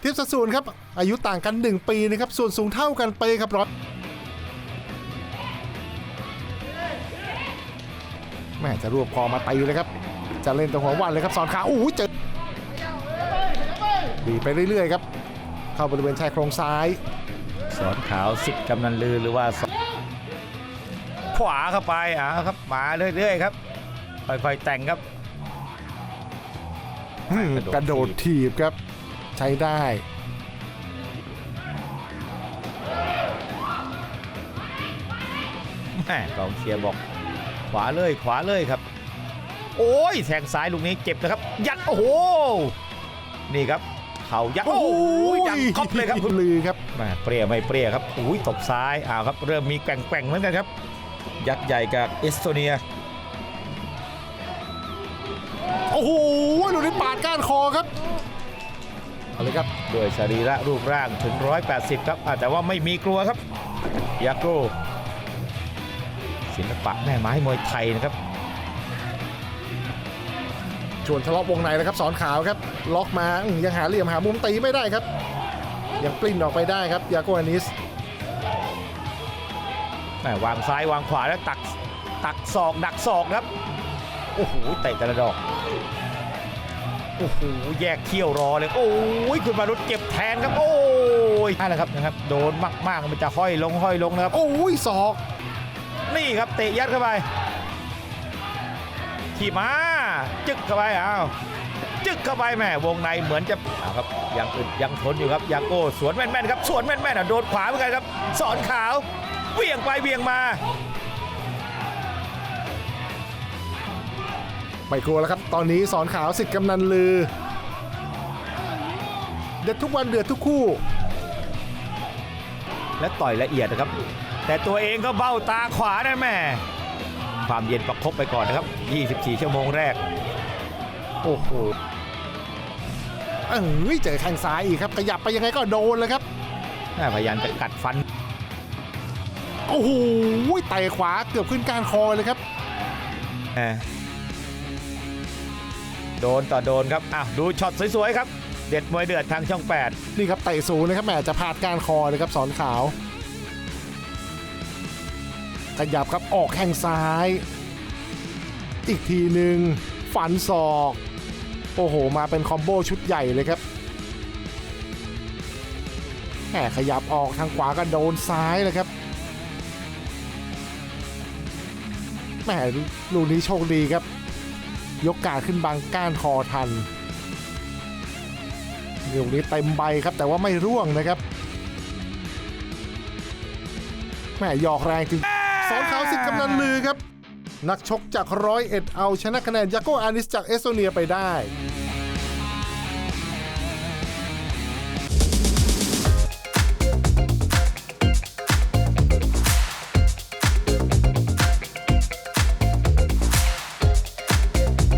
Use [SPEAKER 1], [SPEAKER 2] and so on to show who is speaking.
[SPEAKER 1] เทียบสัดส่วนครับ อายุต่างกัน 1 ปีนะครับ ส่วนสูงเท่ากันเปครับร้อยแม่จะรวบคอมาตีเลยครับ จะเล่นตรงหัววันเลยครับสอนขาอู้หูเจอดีไปเรื่อยๆครับ เข้าบริเวณชายโครงซ้าย
[SPEAKER 2] สอนขาวสิทธิ์กำนันลือหรือว่าสขวาเข้าไปอ่าครับมาเรื่อยๆครับค่อยๆแต่งครับ
[SPEAKER 1] อืมกระโดดถีบครับ ใช้ได้
[SPEAKER 2] แม่กองเชียร์บอก ขวาเลยขวาเลยครับ โอ้ยแทงซ้ายลูกนี้เจ็บนะครับ ยัดโอ้โห นี่ครับเข่ายัดโอ้โหยังครบเลยครับคุณ
[SPEAKER 1] ลือครับ
[SPEAKER 2] แม่เปรี้ยไม่เปรี้ยครับอุ้ยตบซ้ายอ้าวครับ เริ่มมีแกว่งๆเหมือนกันครับ ยักษ์ใหญ่กับเอสโตเนีย
[SPEAKER 1] โอ้โหหลุดในปาดก้านคอครับเอาเลย ครับ
[SPEAKER 2] ด้วยสรีระรูปร่างถึง 180 ครับอ่าแต่ว่าไม่มีกลัวครับยาโกศิลปะแม่ไม้มวยไทยนะครับ
[SPEAKER 1] ชวนทะเลาะวงในแล้วครับสอนขาวครับ ล็อกมาอื้อยังหาเหลี่ยมหามุมตีไม่ได้ครับ ยังปลิ้นออกไปได้ครับยาโกอานิส
[SPEAKER 2] แม่วางซ้ายวางขวาแล้วตักตักศอกดักศอกครับโอ้โหเตะแต่ละดอก โอ้โหแยกเขี้ยวรอเลยโอ้ยคุณมารุษเจ็บแทนครับโอ้ยนั่นแหละครับนะครับโดนมากๆมันจะห้อยลงห้อยลงนะครับ
[SPEAKER 1] โอ้ยศอก
[SPEAKER 2] นี่ครับเตะยัดเข้าไปขี่มาจึกเข้าไปอ้าวจึกเข้าไปแม่วงในเหมือนจะอ้าวครับยังอึดยังทนอยู่ครับยาโก้สวนแม่นๆครับสวนแม่นๆอะโดนขวาเหมือนกันครับสอนขาวเหวี่ยงไปเหวี่ยงมา
[SPEAKER 1] ไม่กลัวแล้วครับ ตอนนี้สอนขาวสิทธิ์กำนันลือ เด็ดทุกวันเดือดทุกคู่
[SPEAKER 2] และต่อยละเอียดนะครับ แต่ตัวเองก็เบ้าตาขวานะแม่ ความเย็นประคบไปก่อนนะครับ 24 ชั่วโมงแรก
[SPEAKER 1] โอ้โหเอ้ยเจอแข้งซ้ายอีกครับ ขยับไปยังไงก็โดนเลยครับ
[SPEAKER 2] แม่พยายามจะกัดฟัน
[SPEAKER 1] โอ้โหเตะขวาเกือบขึ้นก้านคอเลยครับ
[SPEAKER 2] แหม่ โดนต่อโดนครับอ้าวดูช็อตสวยๆครับ เด็ดมวยเดือดทางช่อง 8
[SPEAKER 1] นี่ครับเตะสูงนะครับแหมจะพลาดกานคอเลยครับสอนขาวขยับครับออกแข้งซ้าย อีกทีหนึ่งฝันศอก โอ้โห มาเป็นคอมโบชุดใหญ่เลยครับแหมขยับออกทางขวาก็โดนซ้ายเลยครับแหมลูกนี้โชคดีครับ ยกกาขึ้นบังก้านคอทันลูกนี้เต็มใบครับแต่ว่าไม่ร่วงนะครับแม่หยอกแรงจริงสอนขาวสิทธิ์กำนันลือครับ นักชกจากร้อยเอ็ดเอาชนะคะแนนยาโกอานิสจากเอสโตเนียไปได้